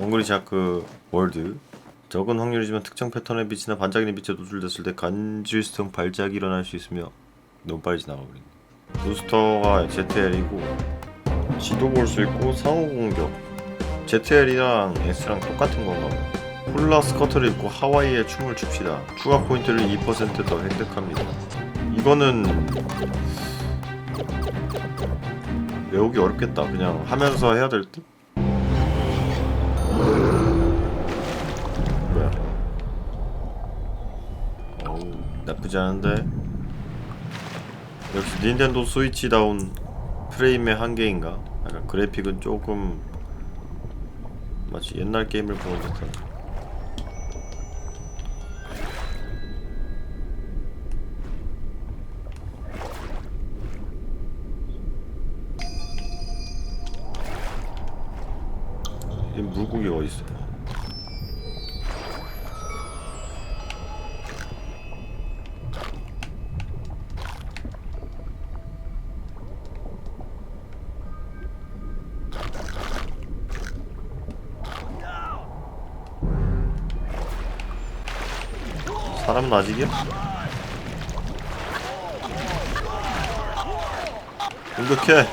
엉그리 샤크 월드. 적은 확률이지만 특정 패턴의 빛이나 반짝이는 빛에 노출됐을 때 간질성 발작이 일어날 수 있으며 너무 빨리 지나가버린다 부스터가 ZL이고 지도 볼 수 있고 상호 공격. ZL이랑 S랑 똑같은 건가 봐. 훌라 스커트를 입고 하와이의 춤을 춥시다. 추가 포인트를 2%더 획득합니다. 이거는 외우기 어렵겠다. 그냥 하면서 해야 될 듯? 나쁘지 않은데 역시 닌텐도 스위치다운 프레임의 한계인가? 약간 그래픽은 조금 마치 옛날 게임을 보는 듯한 이 물고기가 어딨어? 사람은 아직이야? 공격해!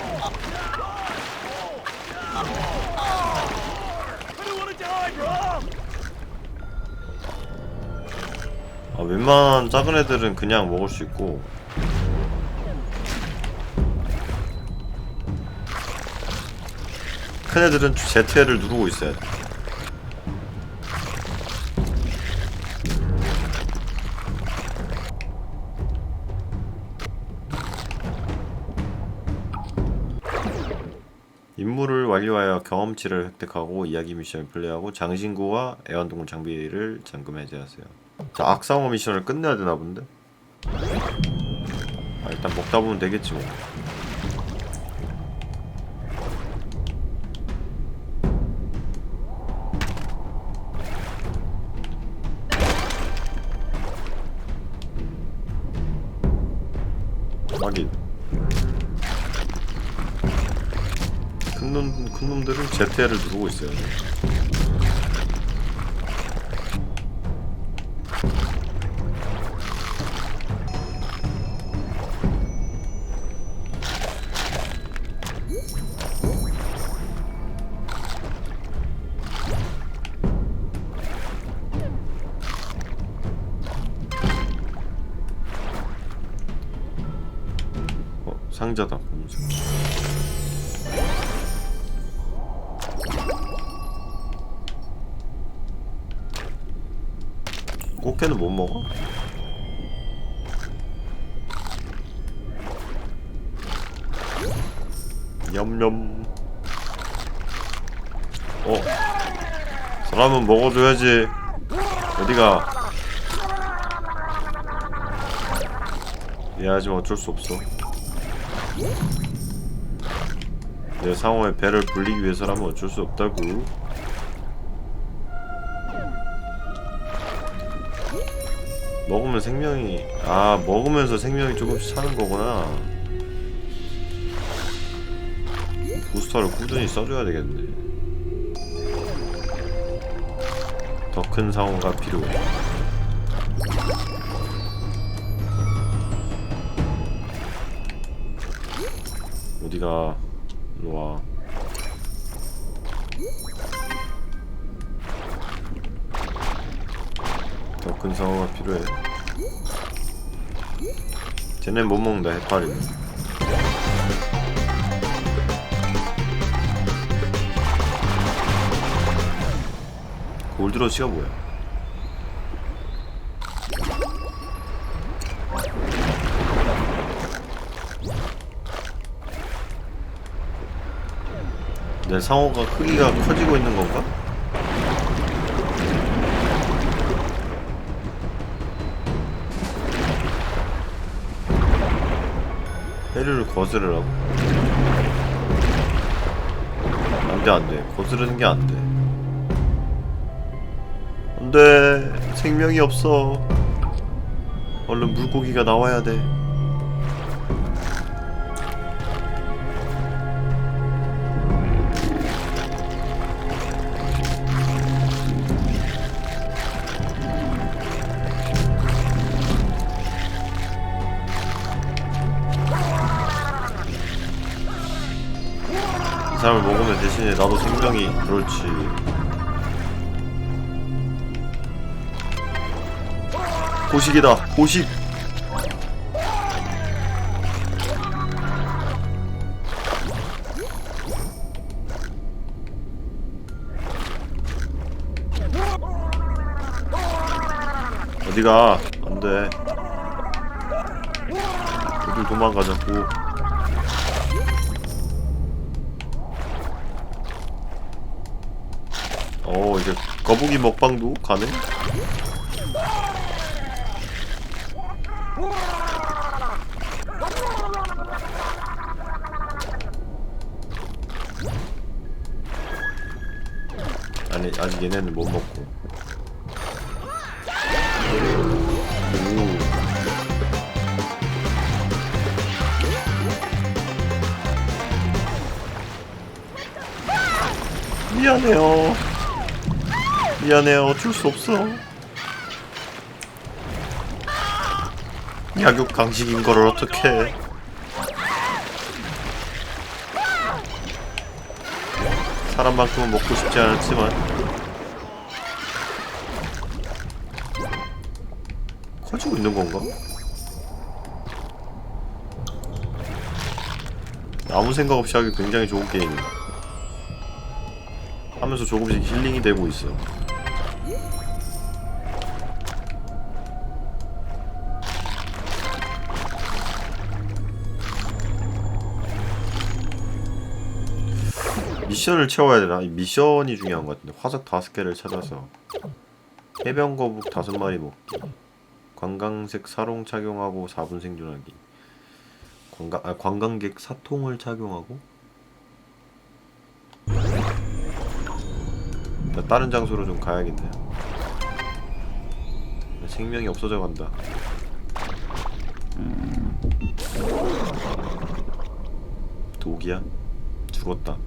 아, 웬만한 작은 애들은 그냥 먹을 수 있고 큰 애들은 ZL을 누르고 있어야 돼 완료하여 경험치를 획득하고 이야기 미션을 플레이하고 장신구와 애완동물 장비를 잠금 해제하세요. 자 악상어 미션을 끝내야 되나 본데? 아, 일단 먹다 보면 되겠지 뭐. 큰 놈, 큰 놈들은 ZL을 누르고 있어요. 어, 상자다. 꽃게는 못 먹어? 냠냠. 어 사람은 먹어줘야지. 어디가? 이해하지만 어쩔 수 없어. 내 상호의 배를 불리기 위해서라면 어쩔 수 없다고 먹으면 생명이 아 먹으면서 생명이 조금씩 차는 거구나. 부스터를 꾸준히 써줘야 되겠네. 더 큰 상호가 필요해 어디가? 일로와 상어가 필요해. 쟤네 못 먹는다 해파리. 골드러시가 뭐야? 내 상어가 크기가 커지고 있는 건가? 해류를 거스르라고? 안돼 안돼. 거스르는 게 안돼. 안돼. 생명이 없어. 얼른 물고기가 나와야 돼 사람을 먹으면 대신에 나도 생명이 그렇지. 보식이다 보식. 어디가 안돼 어딜 도망가자고 어 이제 거북이 먹방도 가능? 아니 아직 얘네는 못 먹고. 오. 미안해요 미안해요 어쩔 수 없어. 약육 강식인 거를 어떻게 사람만큼은 먹고 싶지 않았지만. 커지고 있는 건가? 아무 생각 없이 하기 굉장히 좋은 게임이야 하면서 조금씩 힐링이 되고 있어 미션을 채워야 되나? 이 미션이 중요한 것 같은데. 화석 다섯 개를 찾아서. 해변 거북 다섯 마리 먹기. 관광색 사롱 착용하고 4분 생존하기. 관광, 아, 관광객 사통을 착용하고? 나 다른 장소로 좀 가야겠네. 생명이 없어져 간다. 독이야? 죽었다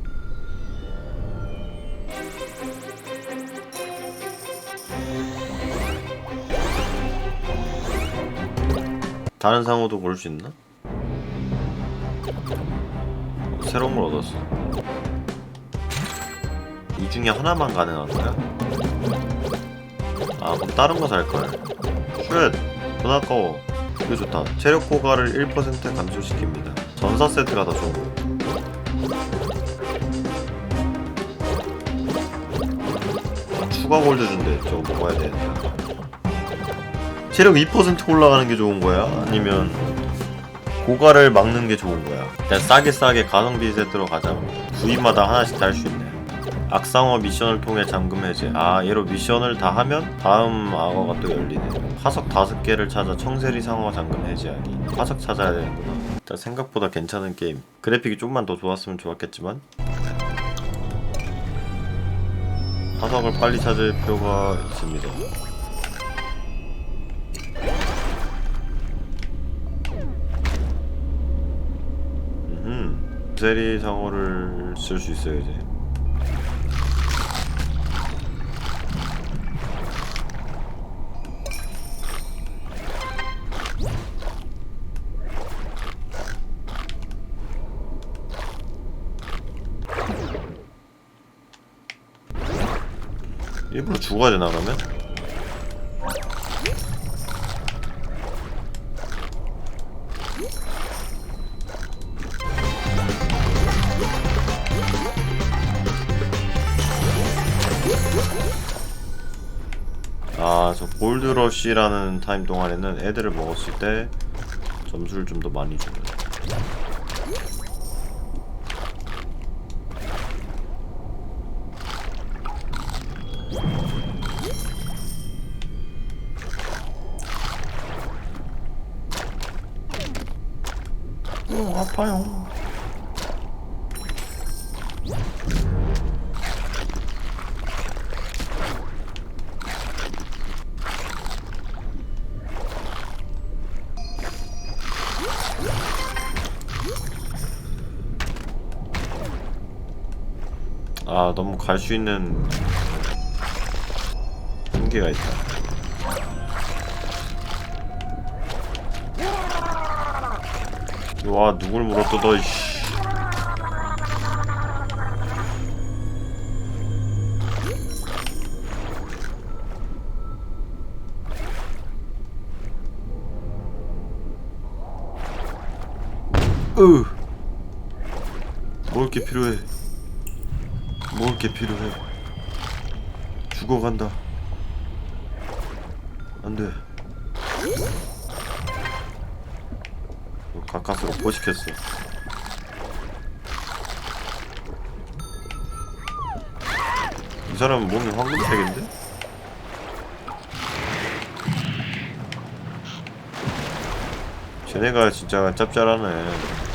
다른 상호도 볼 수 있나? 새로운 걸 얻었어. 이 중에 하나만 가능한 거야? 아, 그럼 다른 거 살 걸. 쉣! 돈 아까워. 이거 좋다. 체력 고가를 1% 감소시킵니다. 전사 세트가 더 좋은 거. 아, 추가 골드 준대. 저거 먹어야 되는데. 체력 2% 올라가는 게 좋은 거야? 아니면 고가를 막는 게 좋은 거야? 일단 싸게 싸게 가성비 세트로 가자. 부위마다 하나씩 달수 있네. 악상어 미션을 통해 잠금 해제. 아, 얘로 미션을 다 하면 다음 악어가 또 열리네. 화석 다섯 개를 찾아 청세리 상어 잠금 해제하기. 화석 찾아야 되는구나. 일단 생각보다 괜찮은 게임. 그래픽이 좀만 더 좋았으면 좋았겠지만 화석을 빨리 찾을 필요가 있습니다. 음, 세리 상어를 쓸 수 있어요 이제. 일부러 죽어야 되나 그러면? 골드러쉬라는 타임 동안에는 애들을 먹었을 때 점수를 좀 더 많이 주는. 어, 아파요. 갈 수 있는 한계가 있다. 와 누굴 물어뜯어 이씨. 으. 먹을 게 필요해. 먹을 게 필요해. 죽어간다. 안돼. 가까스로 포식했어. 이 사람은 몸이 황금색인데? 쟤네가 진짜 짭짤하네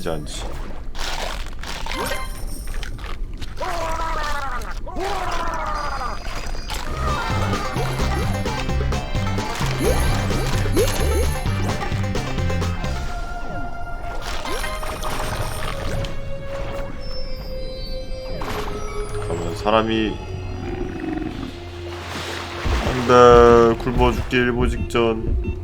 잔치 그러면 사람이 안돼 굶어 죽기 일보 직전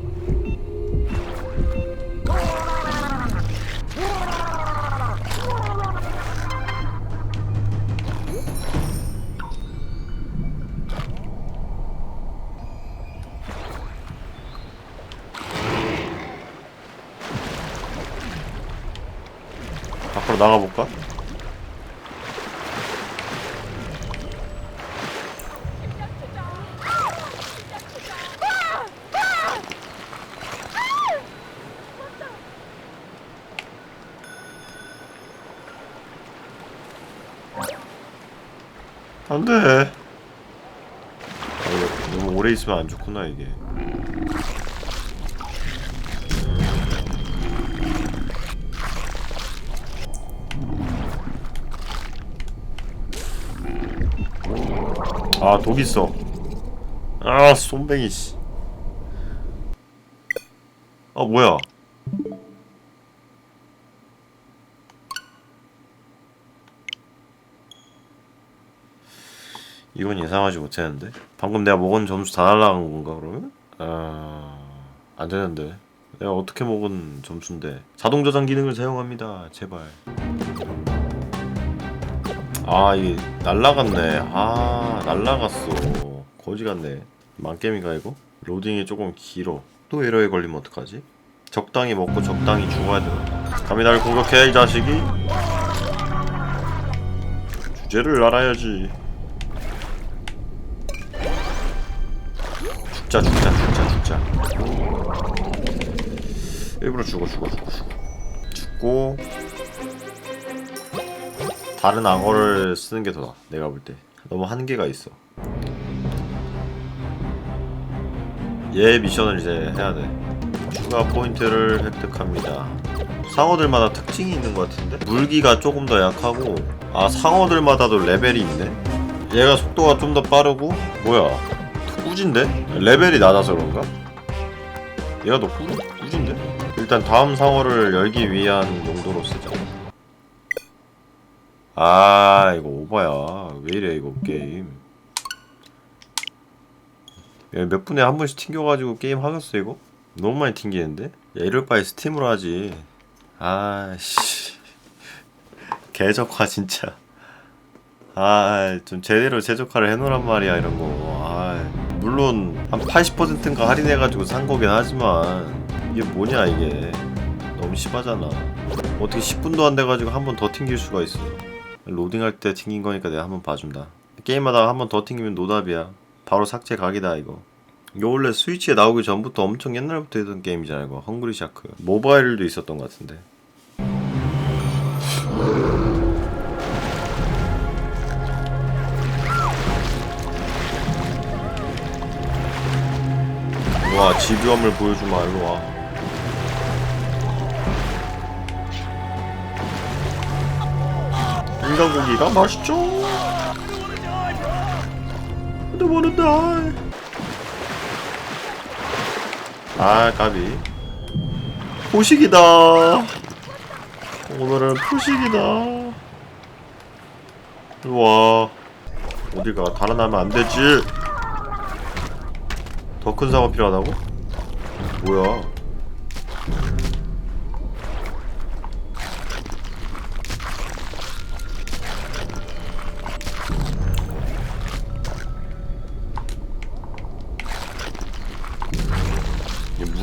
나가볼까? 안돼. 아, 너무 오래 있으면 안 좋구나 이게. 아, 독 있어. 아, 쏨뱅이 씨. 아, 뭐야? 이건 예상하지 못했는데. 방금 내가 먹은 점수 다 날라간 건가 그러면? 아, 안 되는데. 내가 어떻게 먹은 점수인데. 자동 저장 기능을 사용합니다. 제발. 아 이게 날라갔네. 아 날라갔어. 거지 같네. 망게임인가 이거? 로딩이 조금 길어. 또 에러에 걸리면 어떡하지? 적당히 먹고 적당히 죽어야 돼 감히 날 공격해 이 자식이? 주제를 알아야지. 죽자 죽자 죽자 죽자. 일부러 죽어 죽어 죽어 죽어. 죽고 다른 악어를 쓰는 게 더 나아 내가 볼 때. 너무 한계가 있어. 얘 미션을 이제 해야 돼. 추가 포인트를 획득합니다. 상어들마다 특징이 있는 것 같은데? 물기가 조금 더 약하고 아 상어들마다도 레벨이 있네? 얘가 속도가 좀 더 빠르고 뭐야? 꾸진데? 레벨이 낮아서 그런가? 얘가 더 꾸, 꾸진데? 일단 다음 상어를 열기 위한 용도로 쓰자 아 이거 오바야. 왜 이래 이거 게임. 야, 몇 분에 한 번씩 튕겨가지고 게임 하겠어 이거? 너무 많이 튕기는데? 야 이럴 바에 스팀으로 하지. 아씨. 개적화 진짜. 아 좀 제대로 제적화를 해놓으란 말이야 이런 거. 아, 물론 한 80%인가 할인해가지고 산 거긴 하지만 이게 뭐냐 이게. 너무 심하잖아. 어떻게 10분도 안 돼가지고 한 번 더 튕길 수가 있어 로딩할 때 튕긴 거니까 내가 한번 봐준다. 게임하다가 한번 더 튕기면 노답이야. 바로 삭제 각이다 이거. 이거 원래 스위치에 나오기 전부터 엄청 옛날부터 했던 게임이잖아 이거. 헝그리 샤크. 모바일도 있었던 것 같은데. 와 집요함을 보여주마 일로 와. 인간고기가 맛있죠. Don't wanna die. 아 까비. 포식이다. 오늘은 포식이다. 와 어디가 달아나면 안 되지. 더 큰 상어 필요하다고? 뭐야?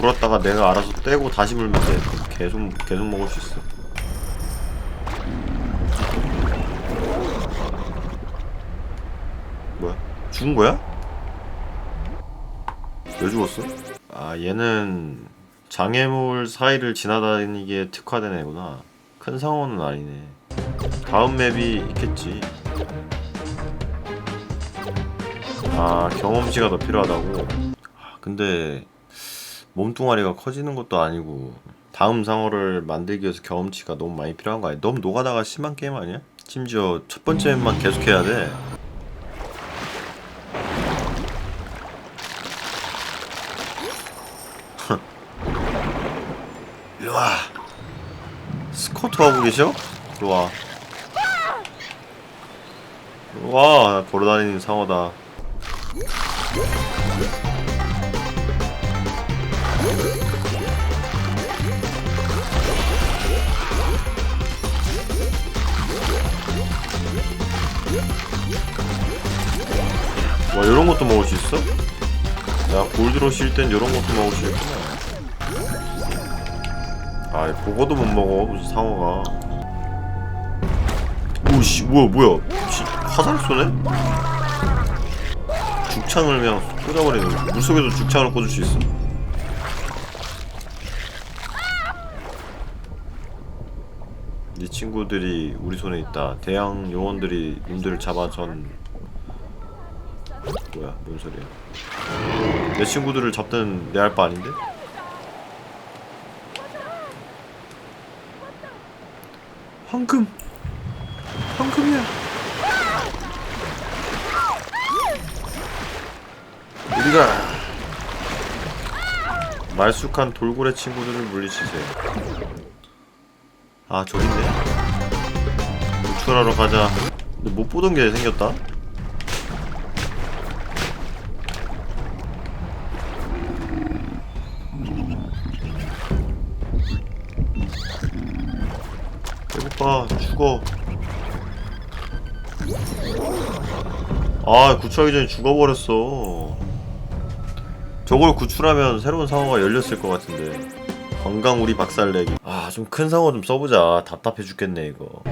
물었다가 내가 알아서 떼고 다시 물면 돼. 계속 계속 먹을 수 있어. 뭐야? 죽은 거야? 왜 죽었어? 아 얘는 장애물 사이를 지나다니기에 특화된 애구나. 큰 상어는 아니네. 다음 맵이 있겠지. 아 경험치가 더 필요하다고? 아, 근데 몸뚱아리가 커지는 것도 아니고 다음 상어를 만들기 위해서 경험치가 너무 많이 필요한 거 아니야? 너무 노가다가 심한 게임 아니야? 심지어 첫 번째 맵만 계속해야 돼 일로와 스쿼트 하고 계셔? 일로와 와 걸어다니는 상어다 와 이런 것도 먹을 수 있어? 야 골드로실 땐 이런 것도 먹을 수 있구나. 아 그거도 못 먹어 무슨 상어가. 오씨 뭐야 뭐야. 씨, 화살 쏘네? 죽창을 그냥 꽂아버리는 거야 물속에도 죽창을 꽂을 수 있어? 네 친구들이 우리 손에 있다. 대양 요원들이 놈들을 잡아 전 뭐야 뭔 소리야. 내 친구들을 잡든 내 할 바 아닌데? 황금. 황금이야. 우리가 말쑥한 돌고래 친구들을 물리치세요. 아 저긴데 구출하러 가자. 근데 못 보던 게 생겼다 배고파 죽어. 아 구출하기 전에 죽어버렸어. 저걸 구출하면 새로운 상어가 열렸을 것 같은데. 관광우리 박살내기. 아 좀 큰 상어 좀 써보자. 답답해 죽겠네 이거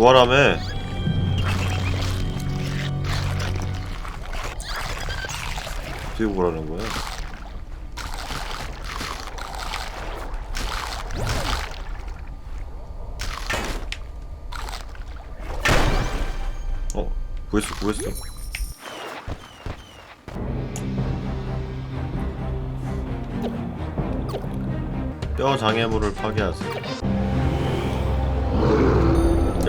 부활하며 어떻게 부활하는 거야? 어, 구했어, 구했어. 뼈 장애물을 파괴하세요.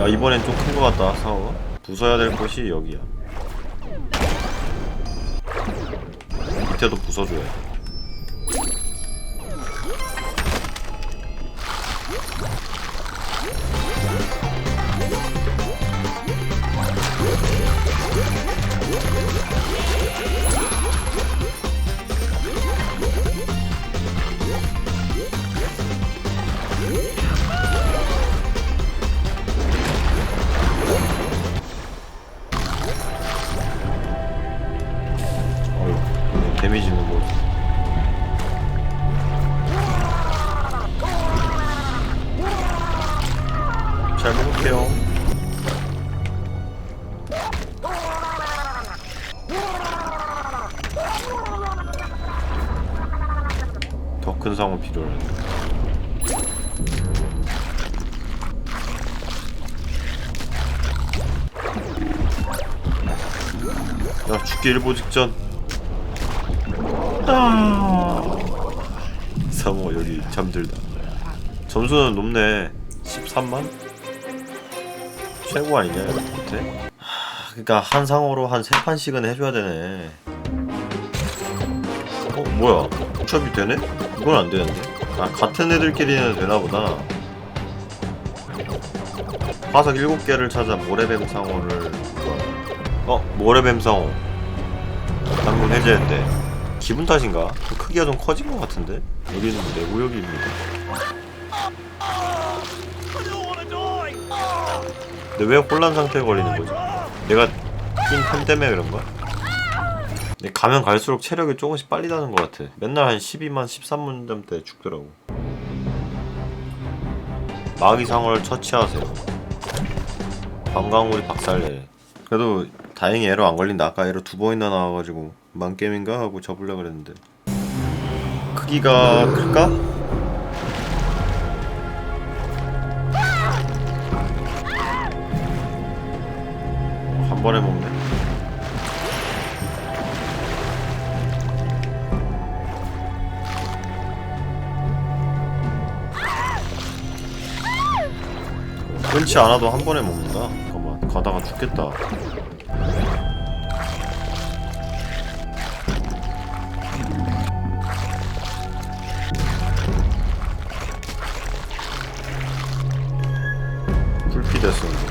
야, 이번엔 좀 큰 거 같다, 상어가. 부숴야 될 곳이 여기야. 밑에도 부숴줘야 돼. 상어 필요해. 야 죽기 일보 직전. 상어 여기 잠들다. 점수는 높네. 13만? 최고 아니냐 밑에? 하, 그러니까 한 상어로 한 세 판씩은 해줘야 되네. 어 뭐야? 숍이 되네? 이건 안 되는데? 아 같은 애들끼리는 되나 보다. 화석 7개를 찾아 모래뱀 상어를 어 모래뱀 상어 방금 해제했대. 기분 탓인가? 그 크기가 좀 커진 것 같은데? 여기는 내 구역입니다. 근데 왜 혼란 상태에 걸리는 거지? 내가 낀템 때문에 그런 거야? 근데 가면 갈수록 체력이 조금씩 빨리 다는 것 같아. 맨날 한 12만, 13만 점대 죽더라고. 마귀 상어를 처치하세요. 관광우리 박살내. 그래도 다행히 에러 안 걸린다. 아까 에러 두 번이나 나와가지고 만 게임인가 하고 접으려 그랬는데. 크기가 클까? 한 번에 먹네. 끊지 않아도 한 번에 먹는다. 잠깐만 가다가 죽겠다. 불피 됐어. 이제.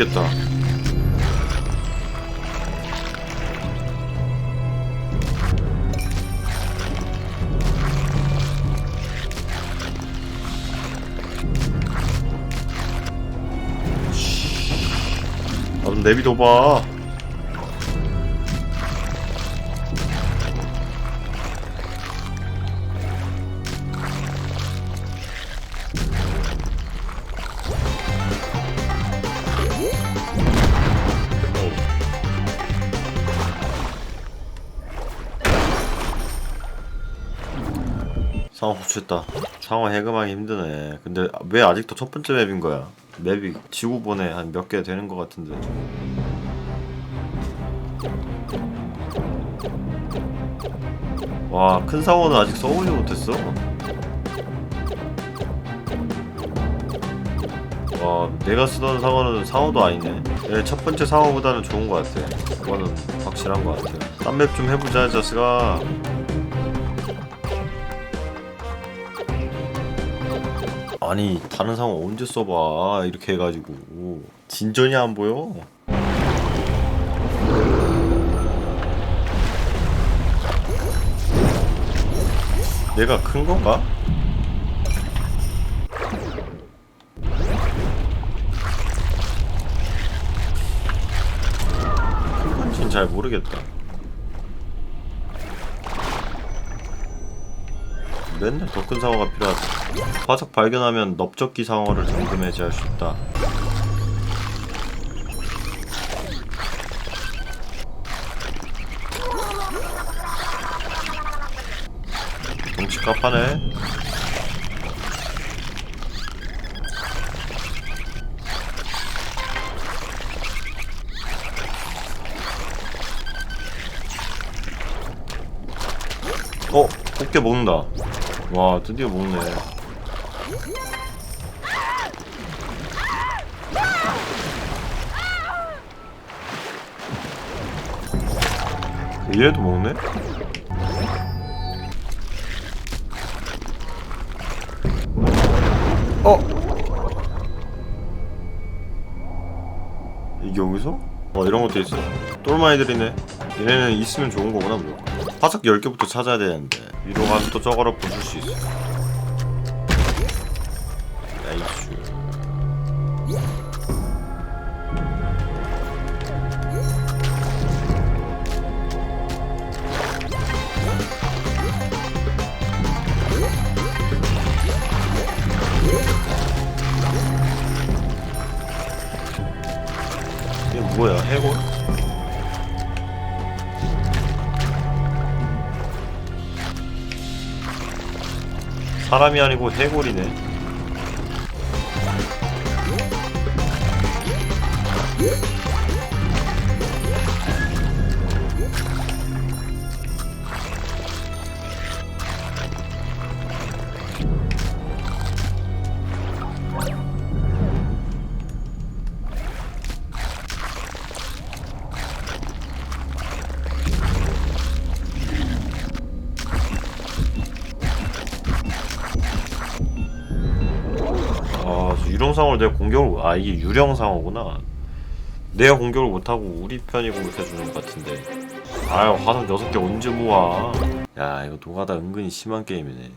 죽겠다. 나좀 내비둬봐. 후추했다. 상어 해금하기 힘드네. 근데 왜 아직도 첫 번째 맵인 거야? 맵이 지구본에 한 몇 개 되는 것 같은데. 와, 큰 상어는 아직 써보지 못했어. 와, 내가 쓰던 상어는 상어도 아니네. 네, 첫 번째 상어보다는 좋은 것 같아. 그거는 확실한 것 같아. 딴 맵 좀 해보자, 자스가. 아니 다른 상어 언제 써봐. 이렇게 해가지고. 진전이 안 보여. 내가 큰 건가? 큰 건지는 잘 모르겠다 맨날 더 큰 상어가 필요하다 화석 발견하면 넓적기 상어를 잠금 해제할 수 있다. 덩치 깝하네. 어? 꽃게 먹는다. 와, 드디어 먹네. 얘도 먹네? 어? 이게 여기서? 어 이런 것도 있어 똘마이들이네 얘네는 있으면 좋은 거구나 무조건 화석 10개부터 찾아야 되는데. 위로 가면 또 저거를 부술 수 있어. 나이스. 뭐야 해골? 사람이 아니고 해골이네. 상어를 내가 공격을 아 이게 유령 상어구나. 내가 공격을 못하고 우리 편이 공격해주는 것 같은데. 아유 화성 여섯 개 언제 모아? 야 이거 노가다 은근히 심한 게임이네.